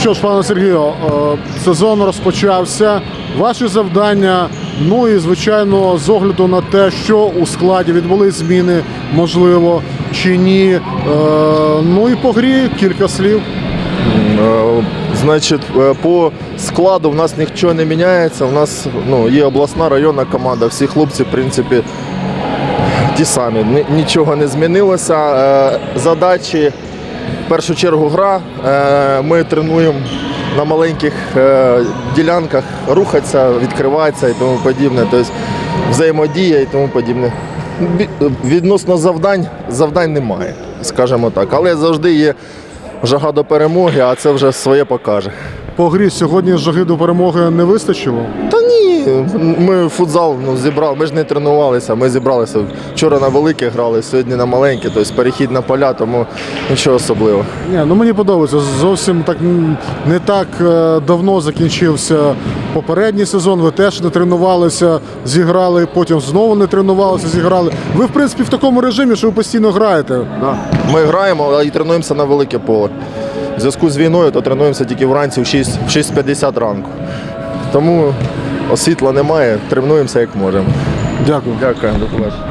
що ж, пане Сергію, е, сезон розпочався. Ваші завдання, ну і звичайно, з огляду на те, що у складі відбули зміни, можливо, чи ні. Е, Ну і по грі кілька слів. Е, Значить, по складу в нас нічого не міняється. У нас ну, є обласна районна команда. Всі хлопці, в принципі, ті самі. Нічого не змінилося. Задачі першу чергу гра. Е, Ми тренуємо на маленьких е, ділянках, рухатися, відкриватися і тому подібне. Тобто взаємодія і тому подібне. Відносно завдань, завдань немає, скажімо так. Але завжди є жага до перемоги, а це вже своє покаже. По грі сьогодні жаги до перемоги не вистачило. Та ні, ми футзал ну, зібрали, ми ж не тренувалися, ми зібралися. Вчора на велике грали, сьогодні на маленьке, тобто перехід на поля, тому нічого особливого. Ні, ну мені подобається. Зовсім так не так е, давно закінчився попередній сезон. Ви теж не тренувалися, зіграли, потім знову не тренувалися, зіграли. Ви, в принципі, в такому режимі, що ви постійно граєте. Ми граємо, але і тренуємося на велике поле. В зв'язку з війною, то тренуємося тільки вранці в 6 в 6.50 ранку. Тому освітла немає, тренуємося як можемо. Дякую. Дякую, до побачення.